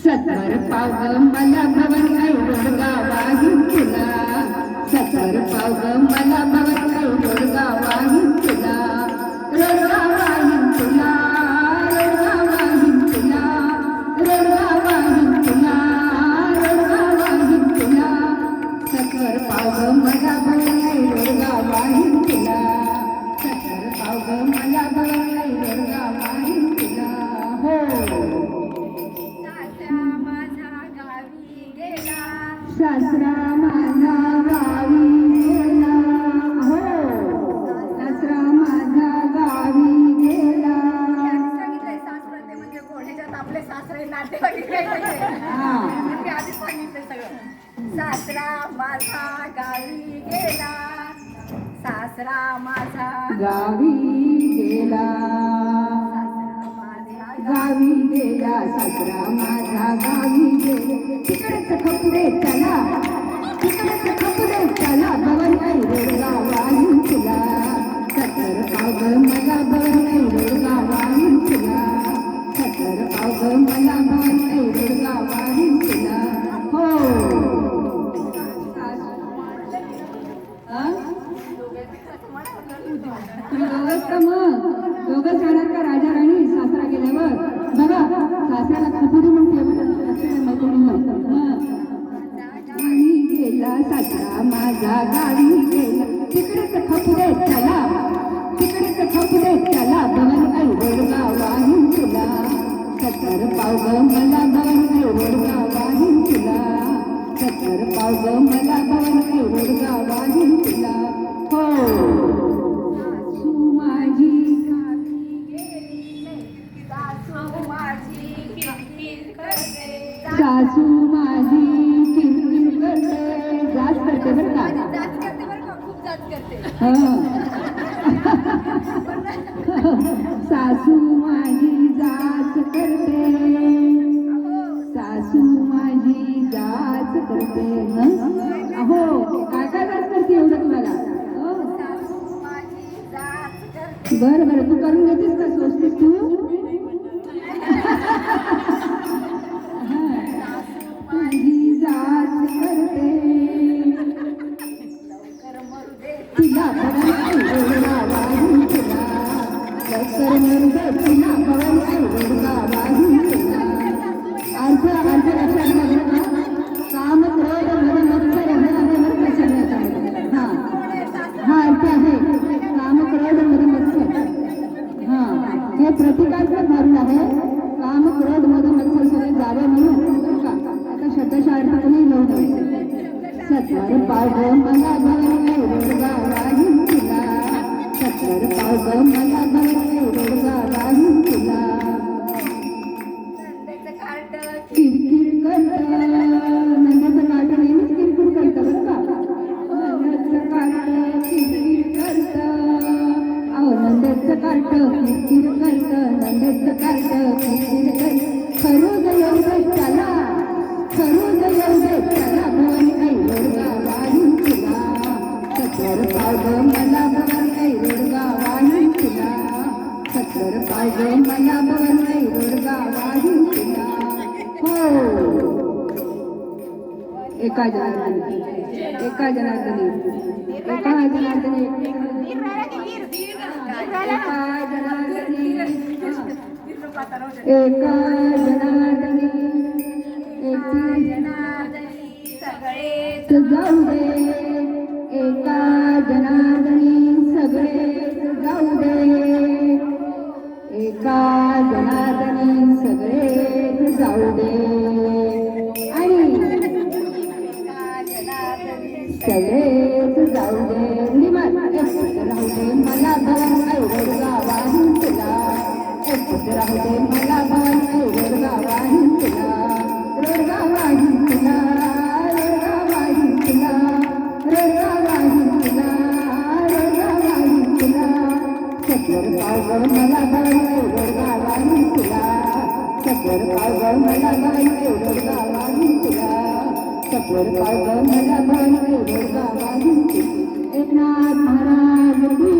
सत्वर पाव मला भवन ऐरोडगा सासरा माझा गावी गेला. सासरा माझा गावी गेला. हो सासरा माझा गावी गेला. सांगितलंय सासरा ते म्हणजे कोण ह्याच्यात आपले सासरे. मी आधीच सांगितलंय सगळं सासरा माझा गावी गेला. सासरा माझा गावी गेला सासरा माझा गावी गेला सासरा माझा गावी गेला तिकडेच खपरे चला. तिकडेच खपरे चला. भवन आई रोडगा वाहिन तुला. सत्तर पाव मला भवन आई रोडगा वाहिन तुला. सत्तर पाव मला भवन आई रोडगा वाहिन तुला. हो हा? गेला सासरा माझा गावी गेला तिकडेच खपुरे चला तिकडेच खपुरे चला भवन आई रोडगा तुला सत्तर पाव मला भवन आई सासू माझी जाच करते सासू माझी जाच करते हं? अहो काय काय जाच करते एवढं तुम्हाला हं? जाच करते बरं बरं तू करून घेतेस का स्वस्तिक तू माझी जाच करते तुला भवन आई रोडगा वाहिन लवकर अर्थ अर्थ लक्षात का काम क्रोध मद मत्सर हे आहे बरं का हा हा. अर्थ आहे काम क्रोध मद मत्सर हा हे प्रतिकात्मक धर्म आहे काम क्रोध मद मत्सर सगळे जावे म्हणून का आता लिहून सतर सत्तर पाव मला भवन रोडगा वाहिन तुला सत्तर मला भवन रोडगा वाहिन कार्ट किरकिर करत नंदाचं काट नेहमीच किरकिर करतं बरं का? नंदाचं काट किरकिर करत अहो नंदाचं काट किरकिर काट किरकिर करत सत्तर पाव मला भवन आई रोडगा वाहिन तुला हो एका जनार्दनी एका जनार्दनी एका जनार्दनी एका जनार्दनी एका जनार्दनी एकी जनार्दनी सगळे जाऊ दे एका जाऊ दे निवांत राहू दे मला भवन एवढं गावा तुला. एकच राहू दे मला भवन ऐवड गावा तुला. रोडगा तुला रोडगा तुला रोडगा तुला रोडगा तुला. सत्तर पाव मला भवन तुला. पाव मला भवन ऐवड गावा सत्वर पाव मला भवन ऐवड एकनाथ महाराज की